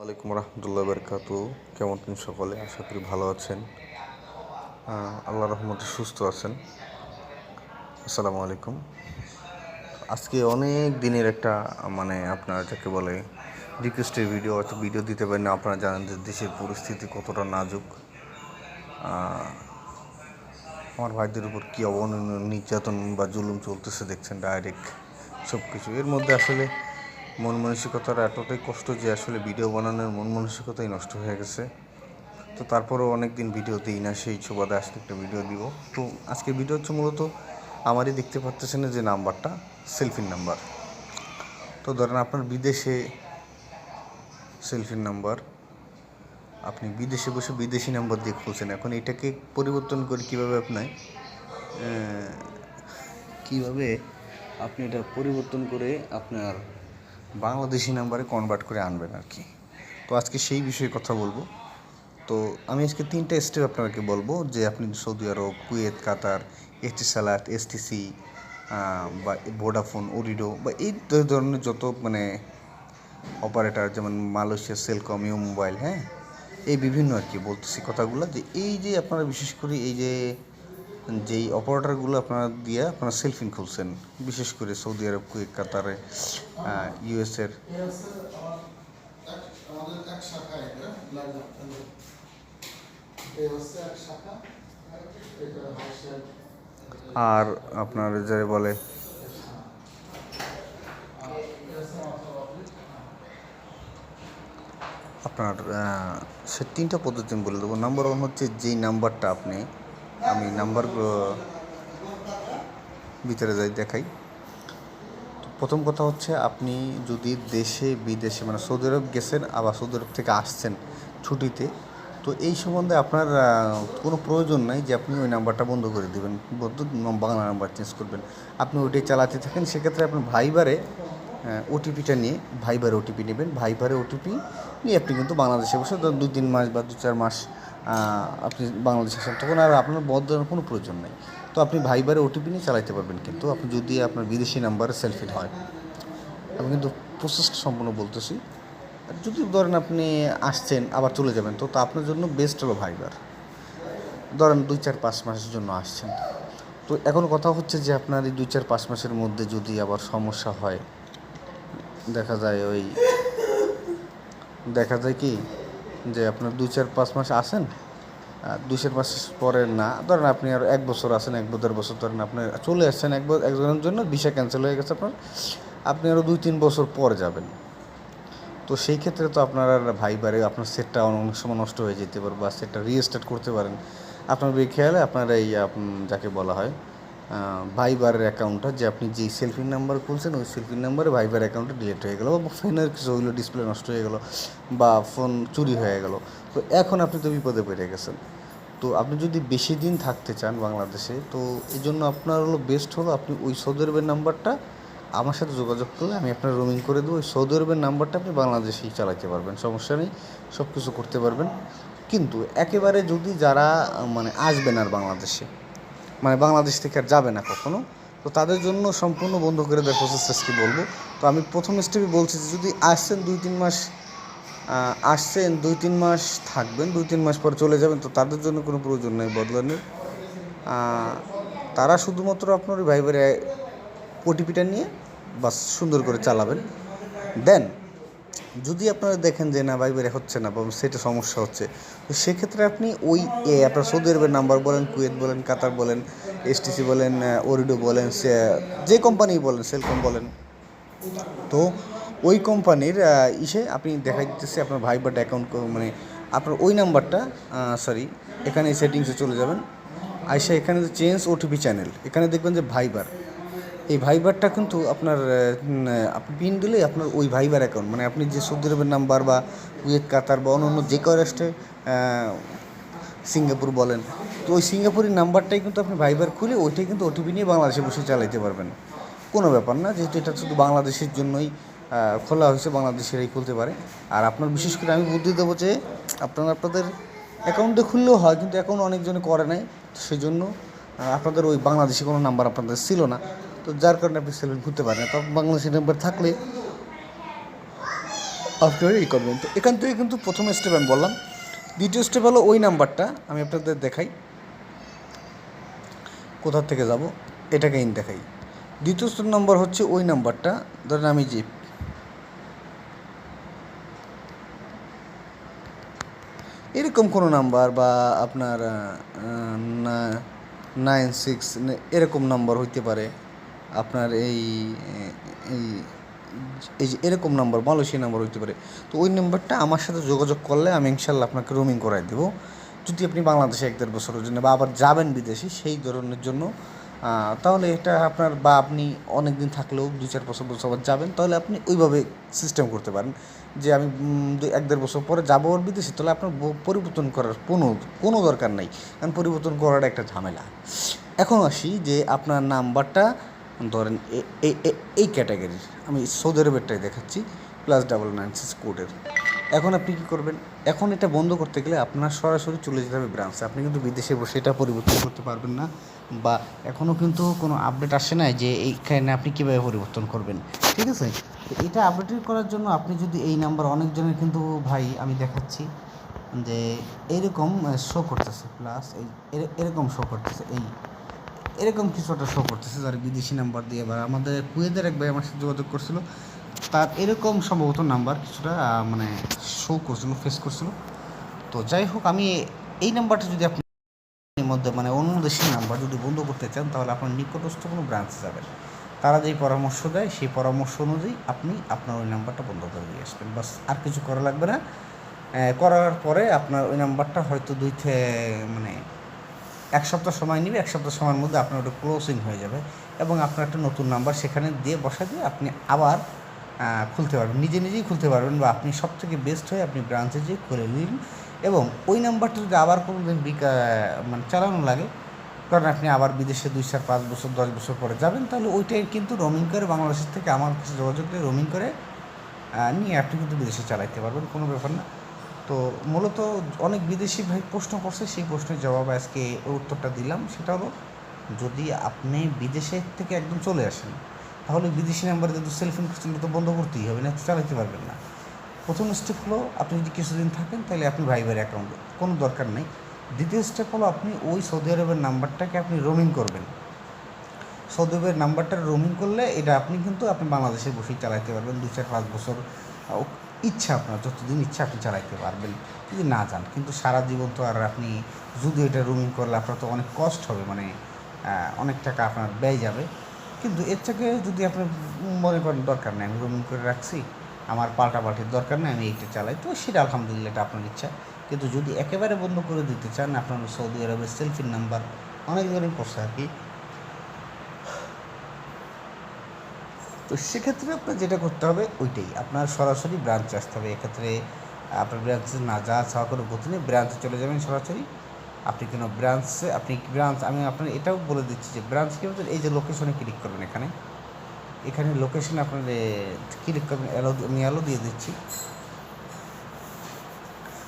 ওয়ালাইকুম রহমতুল্লাহ বরকাত। কেমন তিনি সকলে? আশা করি ভালো আছেন। আল্লাহ রহমতে সুস্থ আছেন। আসসালামু আলাইকুম। আজকে অনেক দিনের একটা মানে আপনার যাকে বলে রিকোয়েস্টের ভিডিও হয়তো ভিডিও দিতে পারেন। না আপনারা জানেন যে দেশের পরিস্থিতি কতটা নাজুক। আমার ভাইদের উপর কী অবনন নির্যাতন বা জুলুম চলতেছে, দেখছেন ডাইরেক্ট সব কিছু এর মধ্যে আসলে মন মানসিকতার এতটাই কষ্ট যে আসলে ভিডিও বানানোর মন মানসিকতাই নষ্ট হয়ে গেছে। তো তারপরেও অনেক দিন ভিডিও দিই না, সেই সুবাদে আজকে একটা ভিডিও দিব। তো আজকে ভিডিও হচ্ছে মূলত আমারই দেখতে পাচ্ছেন যে নাম্বারটা সেলফির নাম্বার তো ধরেন আপনার বিদেশে সেলফির নাম্বার আপনি বিদেশে বসে বিদেশি নাম্বার দিয়ে খুলছেন, এখন এটাকে পরিবর্তন করে কীভাবে আপনার কীভাবে আপনি এটা পরিবর্তন করে আপনার বাংলাদেশি নাম্বারে কনভার্ট করে আনবেন আর কি। তো আজকে সেই বিষয়ে কথা বলব। তো আমি আজকে তিনটা স্টেপ আপনাকে বলব যে আপনি সৌদি আরব, কুয়েত, কাতার এসটি সালাট এসটিসি বা ভোডাফোন, ওরিডো বা এই ধরনের যত মানে অপারেটর যেমন মালয়েশিয়া, সেলকম ইউ মোবাইল হ্যাঁ? এই বিভিন্ন আর কি বলতেছি কথাগুলো যে এই যে আপনারা বিশেষ করে এই যে যেই অপারেটরগুলো আপনারা দিয়ে আপনারা সেলফিন খুলছেন, বিশেষ করে সৌদি আরব, কুয়েত, কাতারে ইউএসের আর আপনার যে বলে, আপনার সে তিনটা পদ্ধতি আমি বলে দেবো। নাম্বার ওয়ান হচ্ছে যেই নাম্বারটা আপনি আমি নাম্বারগুলো ভিতরে যাই, দেখাই। প্রথম কথা হচ্ছে, আপনি যদি দেশে, বিদেশে মানে সৌদি আরব গেছেন, আবার সৌদি আরব থেকে আসছেন ছুটিতে, তো এই সম্বন্ধে আপনার কোনো প্রয়োজন নাই যে আপনি ওই নাম্বারটা বন্ধ করে দেবেন। বাংলা নাম্বার চেঞ্জ করবেন। আপনি ওইটাই চালাতে থাকেন, সেক্ষেত্রে আপনার ভাইবারে ওটিপিটা নিয়ে ভাইবারে ওটিপি নেবেন। ভাইবারে ওটিপি নিয়ে আপনি কিন্তু বাংলাদেশে বসে দুই তিন মাস বা দু চার মাস আপনি বাংলাদেশে আসেন, তখন আর আপনার বদলানোর কোনো প্রয়োজন নেই। তো আপনি ভাইবারে ওটিপি নিয়ে চালাতে পারবেন কিন্তু আপনি যদি আপনার বিদেশি নাম্বারে সেলফিন হয়। আমি কিন্তু প্রসেসটা সম্পূর্ণ বলতেছি। যদি ধরেন আপনি আসছেন, আবার চলে যাবেন, তো তা আপনার জন্য বেস্ট হলো ভাইবার ধরেন দুই চার পাঁচ মাসের জন্য আসছেন। তো এখন কথা হচ্ছে যে আপনার এই দুই চার পাঁচ মাসের মধ্যে যদি আবার সমস্যা হয় দেখা যায় ওই, দেখা যায় কি যে আপনার দুই চার পাঁচ মাস আসেন দুই চার মাস পরে না, ধরেন আপনি আর এক বছর আসেন এক দেড় বছর, ধরেন আপনি চলে আসছেন এক ব- একজনের জন্য, ভিসা ক্যান্সেল হয়ে গেছে আপনার, আপনি আরও দুই তিন বছর পর যাবেন। তো সেই ক্ষেত্রে তো আপনার আর ভাইবারে আপনার সেটটা অনেক সময় নষ্ট হয়ে যেতে পারে বা সেটটা রিস্টার্ট করতে পারেন। আপনার খেয়ালে আপনার এই যাকে বলা হয় ভাইবারের অ্যাকাউন্টটা যে আপনি যেই সেলফি নাম্বার খুলছেন, ওই সেলফি নাম্বারে ভাইবার অ্যাকাউন্টটা ডিলিট হয়ে গেলো, বা ফোনের কিছু হইল ডিসপ্লে নষ্ট হয়ে গেলো, বা ফোন চুরি হয়ে গেলো। তো এখন আপনি তো বিপদে পড়ে গেছেন। তো আপনি যদি বেশি দিন থাকতে চান বাংলাদেশে, তো এই জন্য আপনার হলো বেস্ট হলো আপনি ওই সৌদি আরবের নাম্বারটা আমার সাথে যোগাযোগ করলে আমি আপনার রোমিং করে দেবো, ওই সৌদি আরবের নাম্বারটা আপনি বাংলাদেশেই চালাতে পারবেন, সমস্যা নেই সব কিছু করতে পারবেন। কিন্তু একেবারে যদি যারা মানে আসবেন আর বাংলাদেশে মানে বাংলাদেশ থেকে আর যাবে না কখনো। তো তাদের জন্য সম্পূর্ণ বন্ধ করে দেওয়ার প্রসেস আজকে বলব। তো আমি প্রথম স্টেপে বলছি যে যদি আসছেন দুই তিন মাস আসছেন দুই তিন মাস থাকবেন, দুই তিন মাস পর চলে যাবেন, তো তাদের জন্য কোনো প্রয়োজন নেই বদলানোর তারা শুধুমাত্র আপনার ভাইবারে ওটিপিটা নিয়ে বাস সুন্দর করে চালাবেন। দেন যদি আপনারা দেখেন যে না ভাইবারে হচ্ছে না, বা সেটা সমস্যা হচ্ছে, তো সেক্ষেত্রে আপনি ওই আপনার সৌদি আরবের নাম্বার বলেন, কুয়েত বলেন, কাতার বলেন, এসটিসি বলেন ওরিডো বলেন যে কোম্পানি বলেন, সেলকম বলেন, তো ওই কোম্পানির ইসে আপনি দেখা দিতেছে আপনার ভাইবার অ্যাকাউন্ট মানে আপনার ওই নাম্বারটা সরি এখানে সেটিংসে চলে যাবেন, আইসা এখানে চেঞ্জ ওটিপি চ্যানেল এখানে দেখবেন যে ভাইবার এই ভাইবারটা কিন্তু আপনার আপনি পিন দিলে আপনার ওই ভাইবার অ্যাকাউন্ট মানে আপনি যে সৌদি আরবের নাম্বার বা কুয়েত কাতার বা অন্য অন্য যে কোনো রাষ্ট্রে সিঙ্গাপুর বলেন, তো ওই সিঙ্গাপুরের নাম্বারটাই কিন্তু আপনি ভাইবার খুলে ওইটাই কিন্তু ওটিপি নিয়ে বাংলাদেশে বসে চালাইতে পারবেন। কোনো ব্যাপার না, যেহেতু এটা শুধু বাংলাদেশের জন্যই খোলা হয়েছে, বাংলাদেশেরই খুলতে পারে। আর আপনার বিশেষ করে আমি বুদ্ধি দেবো যে আপনারা আপনাদের অ্যাকাউন্টে খুললেও হয়, কিন্তু অ্যাকাউন্ট অনেকজনে করে নাই, তো সেই জন্য আপনাদের ওই বাংলাদেশি কোনো নাম্বার আপনাদের ছিল না। তো যার কারণে আপনি সেলুন খুলতে পারেন তো বাংলাদেশি নাম্বার থাকলে আপনারা এই করবেন। তো এখান থেকে কিন্তু প্রথম স্টেপ আমি বললাম। দ্বিতীয় স্টেপ হলো ওই নাম্বারটা আমি আপনাদের দেখাই। কোথা থেকে যাব? এটাকে ইন দেখাই। দ্বিতীয় নম্বর হচ্ছে ওই নাম্বারটা ধরেন আমি যে এরকম কোনো নাম্বার বা আপনার নাইন সিক্স এরকম নাম্বার হইতে পারে। আপনার এই এই যে এরকম নাম্বার মালয়েশিয়া নাম্বার হইতে পারে। তো ওই নাম্বারটা আমার সাথে যোগাযোগ করলে আমি ইনশাল্লাহ আপনাকে রোমিং করাই দেবো। যদি আপনি বাংলাদেশে এক দেড় বছরের জন্য বা আবার যাবেন বিদেশে, সেই ধরনের জন্য তাহলে এটা আপনার বা আপনি অনেক দিন থাকলেও দু চার বছর বছর আবার যাবেন, তাহলে আপনি ওইভাবে সিস্টেম করতে পারেন। যে আমি এক দেড় বছর পরে যাব ওর বিদেশে, তাহলে আপনার পরিবর্তন করার কোনো কোনো দরকার নাই। কারণ পরিবর্তন করাটা একটা ঝামেলা। এখন আসি যে আপনার নাম্বারটা ধরেন এই ক্যাটাগরির আমি সৌদি আরবেরটাই দেখাচ্ছি প্লাস ডাবল নাইন সিক্স কোডের এখন আপনি কী করবেন? এখন এটা বন্ধ করতে গেলে আপনার সরাসরি চলে যেতে হবে ব্রাঞ্চে আপনি কিন্তু বিদেশে বসে এটা পরিবর্তন করতে পারবেন না বা এখনও কিন্তু কোনো আপডেট আসে না যে এইখানে আপনি কীভাবে পরিবর্তন করবেন। ঠিক আছে? তো এটা আপডেট করার জন্য আপনি যদি এই নাম্বার অনেকজনের কিন্তু ভাই আমি দেখাচ্ছি, যে এরকম শো করতেছে প্লাস এই, এর- এরকম শো করতেছে, এই। এরকম কিছু একটা শো করতেছে যার বিদেশি নাম্বার দিয়ে বা আমাদের কুয়েদের এক ভাই আমার সাথে যোগাযোগ করছিল। তার এরকম সম্ভবত নাম্বার কিছুটা মানে শো করছিল ফেস করছিল। তো যাই হোক, আমি এই নাম্বারটা যদি আপনি মধ্যে মানে অন্য দেশের নাম্বার যদি বন্ধ করতে চান, তাহলে আপনার নিকটস্থ কোনো ব্রাঞ্চে যাবেন। তারা যেই পরামর্শ দেয়, সেই পরামর্শ অনুযায়ী আপনি আপনার ওই নাম্বারটা বন্ধ করে দিয়ে আসবেন। বাস, আর কিছু করা লাগবে না। করার পরে আপনার ওই নাম্বারটা হয়তো দুই থে- মানে এক সপ্তাহ সময় নেবে, এক সপ্তাহ সময়ের মধ্যে আপনার ওটা ক্লোজিং হয়ে যাবে এবং আপনার একটা নতুন নাম্বার সেখানে দিয়ে বসা দিয়ে আপনি আবার খুলতে পারবেন। নিজে নিজেই খুলতে পারবেন বা আপনি সব থেকে বেস্ট হয়ে আপনি ব্রাঞ্চে যেয়ে খুলে নিন এবং ওই নাম্বারটা যদি আবার কোনো দিন বিকা মানে চালানো লাগে, কারণ আপনি আবার বিদেশে দুই চার পাঁচ বছর, দশ বছর পরে যাবেন, তাহলে ওইটাই কিন্তু রোমিং করে বাংলাদেশের থেকে আমার কাছে যোগাযোগ করে রোমিং করে নিয়ে আপনি কিন্তু বিদেশে চালাইতে পারবেন, কোনো ব্যাপার না। তো মূলত অনেক বিদেশি ভাই প্রশ্ন করছে, সেই প্রশ্নের জবাব আজকে উত্তরটা দিলাম। সেটা হলো, যদি আপনি বিদেশের থেকে একদম চলে আসেন, তাহলে বিদেশি নাম্বারে যদি সেলফোন করছেন তো বন্ধ করতেই হবে, না চালাতে পারবেন না। প্রথম স্টেপ হলো, আপনি যদি কিছুদিন থাকেন, তাহলে আপনি ভাইবার অ্যাকাউন্টে কোনো দরকার নেই। দ্বিতীয় স্টেপ হলো, আপনি ওই সৌদি আরবের নাম্বারটাকে আপনি রোমিং করবেন। সৌদি আরবের নাম্বারটা রোমিং করলে, এটা আপনি কিন্তু আপনি বাংলাদেশে বসেই চালাতে পারবেন দু চার পাঁচ বছর। ইচ্ছা আপনার, যতদিন ইচ্ছা আপনি চালাইতে পারবেন, যদি না যান। কিন্তু সারা জীবন তো আর আপনি যদি এটা রুমিং করলে আপনার তো অনেক কষ্ট হবে মানে অনেক টাকা আপনার ব্যয় যাবে। কিন্তু এর থেকে যদি আপনি মনে করেন, দরকার নেই, আমি রুমিং করে রাখছি, আমার পাল্টাপাল্টির দরকার নেই, আমি এইটা চালাই। তো সেটা আলহামদুলিল্লাহ এটা আপনার ইচ্ছা। কিন্তু যদি একেবারে বন্ধ করে দিতে চান, আপনার সৌদি আরবের সেলফির নাম্বার অনেক ধরনের করছে আর কি। তো সেক্ষেত্রে আপনার যেটা করতে হবে, ওইটাই। আপনার সরাসরি ব্রাঞ্চে আসতে হবে। এক্ষেত্রে আপনার ব্রাঞ্চে না যা ছাওয়া কোনো গতি নেই। ব্রাঞ্চে চলে যাবেন সরাসরি। আপনি কোনো ব্রাঞ্চে আপনি ব্রাঞ্চ আমি আপনার এটাও বলে দিচ্ছি যে ব্রাঞ্চ কী বলতে, এই যে লোকেশনে ক্লিক করবেন এখানে। এখানে লোকেশন আপনার ক্লিক করবেন অ্যালো আমি অ্যালো দিয়ে দিচ্ছি।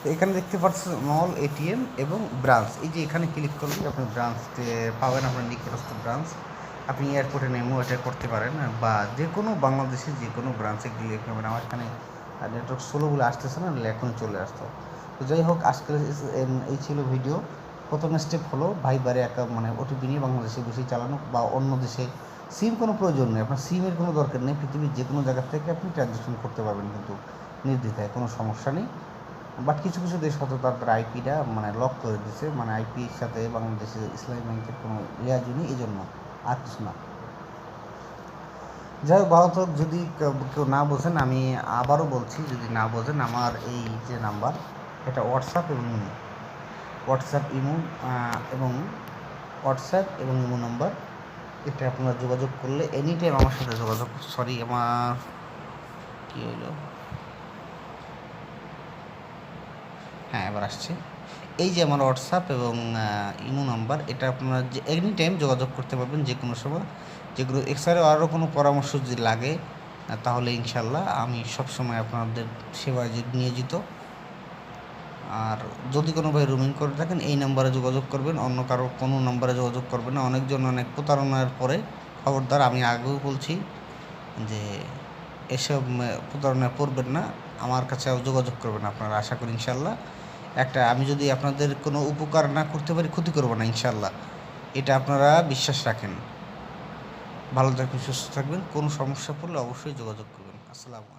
তো এখানে দেখতে পাচ্ছেন মল এটিএম এবং ব্রাঞ্চ এই যে এখানে ক্লিক করলে আপনি ব্রাঞ্চ পাবেন, আপনার নিকটস্থ ব্রাঞ্চ আপনি এয়ারপোর্টে নেমেও এটা করতে পারেন, বা যে কোনো বাংলাদেশের যে কোনো ব্রাঞ্চে ক্লিক করবেন আমার এখানে নেটওয়ার্ক স্লো বলে আসতেছে না এখন চলে আসতো তো যাই হোক, আজকের এই ছিল ভিডিও প্রথম স্টেপ হলো ভাই বারে একা মানে ওটিপি নিয়ে বাংলাদেশে বেশি চালানো, বা অন্য দেশে সিম কোনো প্রয়োজন নেই। আপনার সিমের কোনো দরকার নেই, পৃথিবীর যে কোনো জায়গা থেকে আপনি ট্রানজ্যাকশন করতে পারবেন কিন্তু নির্দ্বিধায়, কোনো সমস্যা নেই। বাট কিছু কিছু দেশ হয়তো তাদের আইপিটা মানে লক করে দিছে মানে আইপির সাথে বাংলাদেশের ইসলামী ব্যাংকের কোনো রেয়াজই নেই এই জন্য আর কিছু না যাই হোক ভালো থাকুক, যদি কেউ না বোঝেন আমি আবারও বলছি যদি না বোঝেন আমার এই যে নাম্বার এটা হোয়াটসঅ্যাপ এবং ইমো হোয়াটসঅ্যাপ ইমো এবং হোয়াটসঅ্যাপ এবং ইমো নাম্বার এটা আপনারা যোগাযোগ করলে এনি টাইম আমার সাথে যোগাযোগ সরি আমার কী হলো হ্যাঁ এবার আসছে। এই যে আমার হোয়াটসঅ্যাপ এবং ইমো নাম্বার এটা আপনারা যে এনি টাইম যোগাযোগ করতে পারবেন যে কোনো সময়। যেগুলো এক্সট্রা আরও কোনো পরামর্শ যদি লাগে তাহলে ইনশাল্লাহ আমি সবসময় আপনাদের সেবায় নিয়োজিত। আর যদি কোনো ভাই রুমিং করে থাকেন, এই নাম্বারে যোগাযোগ করবেন, অন্য কারও কোনো নাম্বারে যোগাযোগ করবেন না। অনেকজন অনেক প্রতারণার পরে খবরদার, আমি আগেও বলছি যে এসব প্রতারণায় পড়বেন না। আমার কাছে যোগাযোগ করবেন আপনারা, আশা করি ইনশাল্লাহ একটা, আমি যদি আপনাদের কোনো উপকার না করতে পারি, ক্ষতি করব না ইনশাল্লাহ এটা আপনারা বিশ্বাস রাখেন। ভালো থাকবেন, সুস্থ থাকবেন। কোনো সমস্যা পড়লে অবশ্যই যোগাযোগ করবেন। আসসালামু